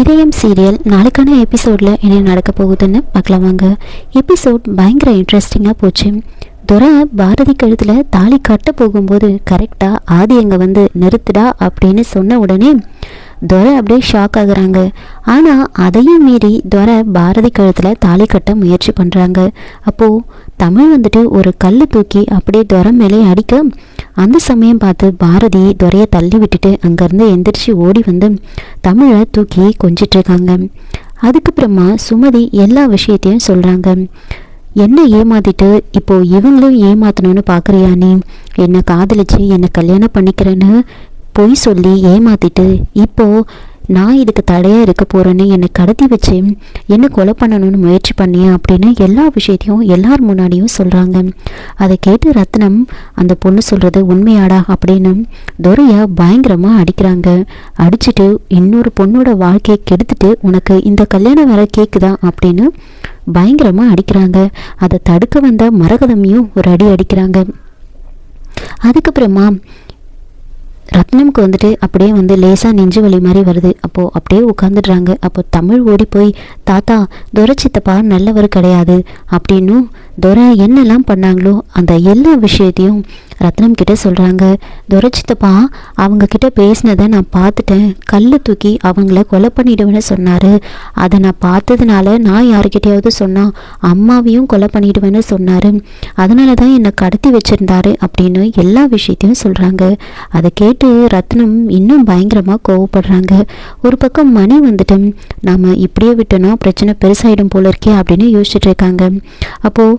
இதயம் சீரியல் நாளைக்கான எபிசோடில் என்ன நடக்க போகுதுன்னு பார்க்கலாம் வாங்க. எபிசோட் பயங்கர இன்ட்ரெஸ்டிங்காக போச்சு. துரை பாரதி கழுத்தில் தாலி கட்ட போகும்போது கரெக்டாக ஆதி அங்கே வந்து நிறுத்துடா அப்படின்னு சொன்ன உடனே துரை அப்படியே ஷாக் ஆகுறாங்க. ஆனால் அதையும் மீறி துரை பாரதி கழுத்தில் தாலி கட்ட முயற்சி பண்ணுறாங்க அப்போது தமிழ் வந்துட்டு ஒரு கல் தூக்கி அப்படியே துரை மேலே அடிக்க அந்த சமயம் பார்த்து பாரதி துரையை தள்ளி விட்டுட்டு அங்கேருந்து எந்திரிச்சு ஓடி வந்து தமிழை தூக்கி கொஞ்சிட்ருக்காங்க அதுக்கப்புறமா சுமதி எல்லா விஷயத்தையும் சொல்கிறாங்க என்ன ஏமாத்திட்டு இப்போ இவங்களும் ஏமாத்தணும்னு பார்க்குறியா நீ? என்னை காதலிச்சு என்னை கல்யாணம் பண்ணிக்கிறேன்னு பொய் சொல்லி ஏமாத்திட்டு இப்போ நான் இதுக்கு தடையாக இருக்க போகிறேன்னு என்னை கடத்தி வச்சு என்னை கொலை பண்ணணும்னு முயற்சி பண்ணியேன் அப்படின்னு எல்லா விஷயத்தையும் எல்லார் முன்னாடியும் சொல்கிறாங்க அதை கேட்டு ரத்னம் அந்த பொண்ணு சொல்கிறது உண்மையாடா அப்படின்னு துரையை பயங்கரமாக அடிக்கிறாங்க. அடிச்சுட்டு இன்னொரு பொண்ணோட வாழ்க்கையை கெடுத்துட்டு உனக்கு இந்த கல்யாணம் வேற கேட்குதா அப்படின்னு பயங்கரமாக அடிக்கிறாங்க. அதை தடுக்க வந்த மரகதமையும் ஒரு அடி அடிக்கிறாங்க. அதுக்கப்புறமா ரத்னம்க்கு வந்துட்டு அப்படியே வந்து லேசாக நெஞ்சு வலி மாதிரி வருது. அப்போது அப்படியே உட்காந்துடுறாங்க அப்போ தமிழ் ஓடி போய் தாத்தா துரச்சித்தப்பா நல்லவர் கிடையாது அப்படின்னும் துரை என்னெல்லாம் பண்ணாங்களோ அந்த எல்லா விஷயத்தையும் ரத்னம் கிட்ட சொல்கிறாங்க துரைச்சித்தப்பா அவங்க கிட்ட பேசினதை நான் பார்த்துட்டேன். கல் தூக்கி அவங்கள கொலை பண்ணிடுவேன்னு சொன்னார். அதை நான் பார்த்ததுனால நான் யாருக்கிட்டையாவது சொன்னால் அம்மாவையும் கொலை பண்ணிடுவேன்னு சொன்னார். அதனால தான் என்னை கடத்தி வச்சுருந்தாரு அப்படின்னு எல்லா விஷயத்தையும் சொல்கிறாங்க அதை கேட்டு ரத்னம் இன்னும் பயங்கரமாக கோவப்படுறாங்க. ஒரு பக்கம் மணி வந்துட்டு நாம் இப்படியே விட்டோன்னா பிரச்சனை பெருசாயிடும் போல இருக்கே அப்படின்னு யோசிச்சுட்டு இருக்காங்க. அப்போது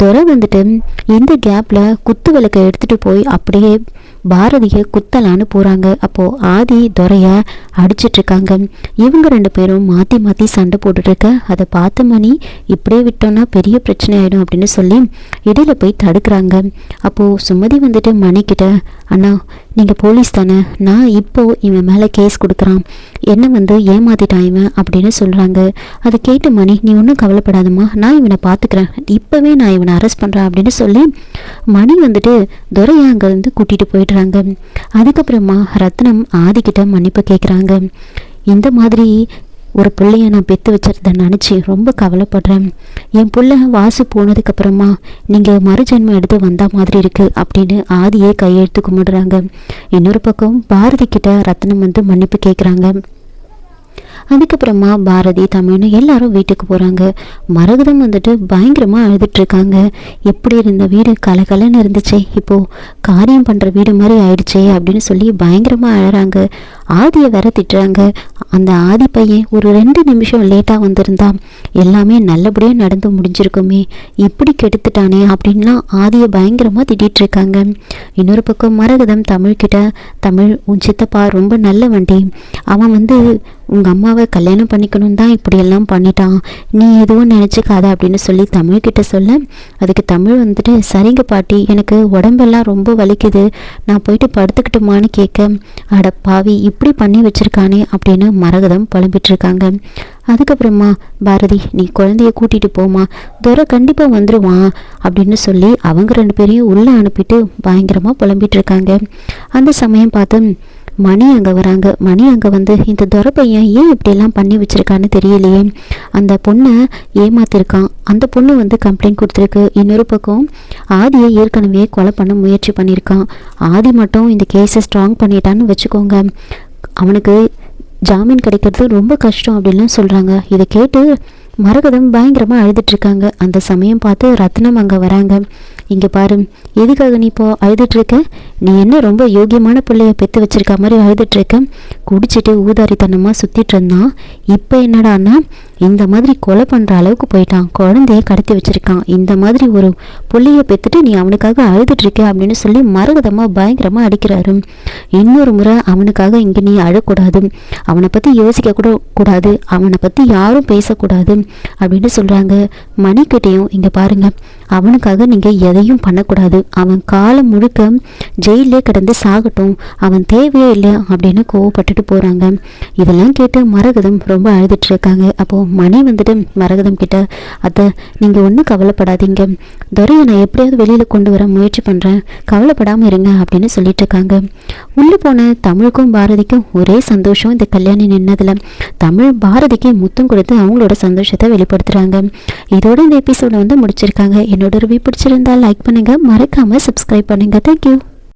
துரை வந்துட்டு இந்த கேப்பில் குத்து விளக்கை எடுத்துகிட்டு போய் அப்படியே பாரதியை குத்தலான்னு போகிறாங்க அப்போது ஆதி துரைய அடிச்சிட்டு இருக்காங்க. இவங்க ரெண்டு பேரும் மாற்றி மாற்றி சண்டை போட்டுட்ருக்க அதை பார்த்த மணி இப்படியே விட்டோன்னா பெரிய பிரச்சனை ஆகிடும் அப்படின்னு சொல்லி இடையில போய் தடுக்கிறாங்க. அப்போது சுமதி வந்துட்டு மணிக்கிட்ட அண்ணா நீங்கள் போலீஸ் தானே? நான் இப்போது இவன் மேலே கேஸ் கொடுக்குறான். என்ன வந்து ஏமாத்திட்டான் இவன்? அப்படின்னு சொல்கிறாங்க அதை கேட்டு மணி நீ ஒன்றும் கவலைப்படாதம்மா. நான் இவனை பார்த்துக்கிறேன். இப்போவே நான் இவனை அரெஸ்ட் பண்ணுறேன் அப்படின்னு சொல்லி மணி வந்துட்டு துரையை அங்கேருந்து கூட்டிகிட்டு போயிடுறாங்க. அதுக்கப்புறமா ரத்னம் ஆதிக்கிட்ட மன்னிப்பு கேட்குறாங்க இந்த மாதிரி ஒரு பிள்ளைய நான் பெற்று வச்சிருந்த நினச்சி ரொம்ப கவலைப்படுறேன். என் பிள்ளை வாசு போனதுக்கப்புறமா நீங்கள் மறுஜென்மம் எடுத்து வந்த மாதிரி இருக்குது அப்படின்னு ஆதியே கையெழுத்து கும்பிடுறாங்க. இன்னொரு பக்கம் பாரதி கிட்ட ரத்னம் வந்து மன்னிப்பு கேட்குறாங்க அதுக்கப்புறமா பாரதி தமிழ்னு எல்லாரும் வீட்டுக்கு போகிறாங்க மரகதம் வந்துட்டு பயங்கரமாக அழுதுட்ருக்காங்க எப்படி இருந்த வீடு கலகலன்னு இருந்துச்சு. இப்போது காரியம் பண்ணுற வீடு மாதிரி ஆயிடுச்சே அப்படின்னு சொல்லி பயங்கரமாக அழறாங்க. ஆதியை வேற திட்டுறாங்க. அந்த ஆதி பையன் ஒரு ரெண்டு நிமிஷம் லேட்டாக வந்திருந்தான். எல்லாமே நல்லபடியாக நடந்து முடிஞ்சிருக்குமே. இப்படி கெடுத்துட்டானே அப்படின்லாம் ஆதியை பயங்கரமாக திட்டிகிட்ருக்காங்க இன்னொரு பக்கம் மரகதம் தமிழ்கிட்ட தமிழ் உன் சித்தப்பா ரொம்ப நல்ல வண்டி அவன் வந்து உங்கள் அம்மாவை கல்யாணம் பண்ணிக்கணும் தான் இப்படியெல்லாம் பண்ணிட்டான். நீ எதுவும் நினச்சிக்காத அப்படின்னு சொல்லி தமிழ்கிட்ட சொல்ல அதுக்கு தமிழ் வந்துட்டு சரிங்க பாட்டி எனக்கு உடம்பெல்லாம் ரொம்ப வலிக்குது. நான் போயிட்டு படுத்துக்கிட்டுமான்னு கேட்க அட பாவி இப்படி பண்ணி வச்சிருக்கானே அப்படின்னு மரகதம் புலம்பிட்டுருக்காங்க. அதுக்கப்புறமா பாரதி நீ குழந்தைய கூட்டிகிட்டு போமா துரை கண்டிப்பாக வந்துடுவான் அப்படின்னு சொல்லி அவங்க ரெண்டு பேரையும் உள்ளே அனுப்பிட்டு பயங்கரமாக புலம்பிட்டு இருக்காங்க அந்த சமயம் பார்த்து மணி அங்கே வராங்க. மணி அங்கே வந்து இந்த துரை பையன் ஏன் இப்படியெல்லாம் பண்ணி வச்சிருக்கான்னு தெரியலையே. அந்த பொண்ணை ஏமாத்திருக்கான். அந்த பொண்ணு வந்து கம்ப்ளைண்ட் கொடுத்துருக்கு. இன்னொரு பக்கம் ஆதியை ஏற்கனவே கொலை பண்ண முயற்சி பண்ணியிருக்கான். ஆதி மட்டும் இந்த கேஸை ஸ்ட்ராங் பண்ணிட்டான்னு வச்சுக்கோங்க. அவனுக்கு ஜாமீன் கிடைக்கிறது ரொம்ப கஷ்டம் அப்படின்லாம் சொல்கிறாங்க இதை கேட்டு மரகதம் பயங்கரமாக அழுதுட்ருக்காங்க அந்த சமயம் பார்த்து ரத்னம் அங்கே வராங்க. இங்கே பாரு எதுக்காக நீ இப்போ அழுதுட்ருக்க நீ என்ன ரொம்ப யோகியமான பிள்ளைய பெற்று வச்சிருக்க மாதிரி அழுதுட்ருக்க குடிச்சிட்டு ஊதாரித்தனமாக சுற்றிட்டு இருந்தான் இப்போ என்னடான்னா இந்த மாதிரி கொலை பண்ணுற அளவுக்கு போயிட்டான். குழந்தைய கடத்தி வச்சிருக்கான். இந்த மாதிரி ஒரு புள்ளைய பெற்றுட்டு நீ அவனுக்காக அழுதுட்ருக்க அப்படின்னு சொல்லி மரகதமாக பயங்கரமாக அடிக்கிறாரு. இன்னொரு முறை அவனுக்காக இங்கே நீ அழக்கூடாது. அவனை பற்றி யோசிக்க கூட கூடாது. அவனை பற்றி யாரும் பேசக்கூடாது அப்படின்னு சொல்கிறாங்க மணிக்கிட்டேயும் இங்கே பாருங்க. அவனுக்காக நீங்கள் எதையும் பண்ணக்கூடாது. அவன் காலம் முழுக்க ஜெயிலே கிடந்து சாகட்டும். அவன் தேவையே இல்லை அப்படின்னு கோவப்பட்டுட்டு போகிறாங்க இதெல்லாம் கேட்டு மரகதம் ரொம்ப அழுதுட்டு இருக்காங்க. அப்போது மணி வந்துட்டு மரகதம் கிட்ட அதை நீங்கள் ஒன்றும் கவலைப்படாதீங்க. துரையை நான் எப்படியாவது வெளியில் கொண்டு வர முயற்சி பண்ணுறேன் கவலைப்படாமல் இருங்க அப்படின்னு சொல்லிட்டு இருக்காங்க. உள்ளே போன தமிழுக்கும் பாரதிக்கும் ஒரே சந்தோஷம் இந்த கல்யாணி நின்னதில். தமிழ் பாரதிக்கு முத்தம் கொடுத்து அவங்களோட சந்தோஷத்தை வெளிப்படுத்துகிறாங்க இதோட இந்த எபிசோடை வந்து முடிச்சிருக்காங்க. என்னோட ரிவ்யூ பிடிச்சிருந்தால் லைக் பண்ணுங்கள் மறக்காமல் சப்ஸ்கிரைப் பண்ணுங்கள் தேங்க்யூ